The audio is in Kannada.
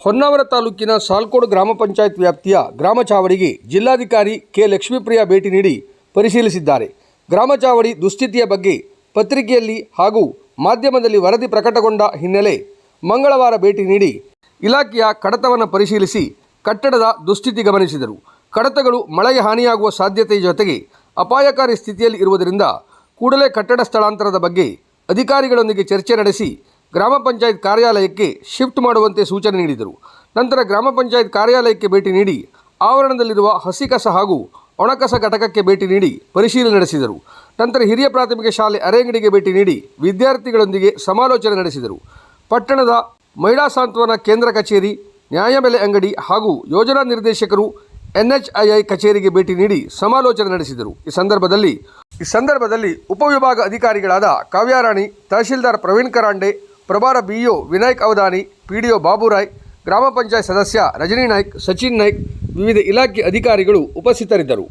ಹೊನ್ನಾವರ ತಾಲೂಕಿನ ಸಾಲ್ಕೋಡ್ ಗ್ರಾಮ ಪಂಚಾಯತ್ ವ್ಯಾಪ್ತಿಯ ಗ್ರಾಮ ಚಾವಡಿಗೆ ಜಿಲ್ಲಾಧಿಕಾರಿ ಕೆ. ಲಕ್ಷ್ಮೀಪ್ರಿಯ ಭೇಟಿ ನೀಡಿ ಪರಿಶೀಲಿಸಿದ್ದಾರೆ. ಗ್ರಾಮ ಚಾವಡಿ ದುಸ್ಥಿತಿಯ ಬಗ್ಗೆ ಪತ್ರಿಕೆಯಲ್ಲಿ ಹಾಗೂ ಮಾಧ್ಯಮದಲ್ಲಿ ವರದಿ ಪ್ರಕಟಗೊಂಡ ಹಿನ್ನೆಲೆ ಮಂಗಳವಾರ ಭೇಟಿ ನೀಡಿ ಇಲಾಖೆಯ ಕಡತವನ್ನು ಪರಿಶೀಲಿಸಿ ಕಟ್ಟಡದ ದುಸ್ಥಿತಿ ಗಮನಿಸಿದರು. ಕಡತಗಳು ಮಳೆಗೆ ಹಾನಿಯಾಗುವ ಸಾಧ್ಯತೆ ಜೊತೆಗೆ ಅಪಾಯಕಾರಿ ಸ್ಥಿತಿಯಲ್ಲಿ ಇರುವುದರಿಂದ ಕೂಡಲೇ ಕಟ್ಟಡ ಸ್ಥಳಾಂತರದ ಬಗ್ಗೆ ಅಧಿಕಾರಿಗಳೊಂದಿಗೆ ಚರ್ಚೆ ನಡೆಸಿ ಗ್ರಾಮ ಪಂಚಾಯತ್ ಕಾರ್ಯಾಲಯಕ್ಕೆ ಶಿಫ್ಟ್ ಮಾಡುವಂತೆ ಸೂಚನೆ ನೀಡಿದರು. ನಂತರ ಗ್ರಾಮ ಪಂಚಾಯತ್ ಕಾರ್ಯಾಲಯಕ್ಕೆ ಭೇಟಿ ನೀಡಿ ಆವರಣದಲ್ಲಿರುವ ಹಸಿ ಕಸ ಹಾಗೂ ಒಣಕಸ ಘಟಕಕ್ಕೆ ಭೇಟಿ ನೀಡಿ ಪರಿಶೀಲನೆ ನಡೆಸಿದರು. ನಂತರ ಹಿರಿಯ ಪ್ರಾಥಮಿಕ ಶಾಲೆ ಅರೆಂಗಡಿಗೆ ಭೇಟಿ ನೀಡಿ ವಿದ್ಯಾರ್ಥಿಗಳೊಂದಿಗೆ ಸಮಾಲೋಚನೆ ನಡೆಸಿದರು. ಪಟ್ಟಣದ ಮಹಿಳಾ ಸಾಂತ್ವನ ಕೇಂದ್ರ ಕಚೇರಿ, ನ್ಯಾಯಬೆಲೆ ಅಂಗಡಿ ಹಾಗೂ ಯೋಜನಾ ನಿರ್ದೇಶಕರು, ಎನ್ಎಚ್ಐಐ ಕಚೇರಿಗೆ ಭೇಟಿ ನೀಡಿ ಸಮಾಲೋಚನೆ ನಡೆಸಿದರು. ಈ ಸಂದರ್ಭದಲ್ಲಿ ಈ ಸಂದರ್ಭದಲ್ಲಿ ಉಪವಿಭಾಗ ಅಧಿಕಾರಿಗಳಾದ ಕಾವ್ಯಾರಾಣಿ, ತಹಶೀಲ್ದಾರ್ ಪ್ರವೀಣ್ ಕರಾಂಡೆ ಪ್ರಭಾರ ಬಿಇಒ ವಿನಾಯಕ್ ಅವಧಾನಿ, ಪಿಡಿಒ ಬಾಬುರಾಯ್ ಗ್ರಾಮ ಪಂಚಾಯತ್ ಸದಸ್ಯ ರಜನಿ ನಾಯ್ಕ್, ಸಚಿನ್ ನಾಯ್ಕ್, ವಿವಿಧ ಇಲಾಖೆ ಅಧಿಕಾರಿಗಳು ಉಪಸ್ಥಿತರಿದ್ದರು.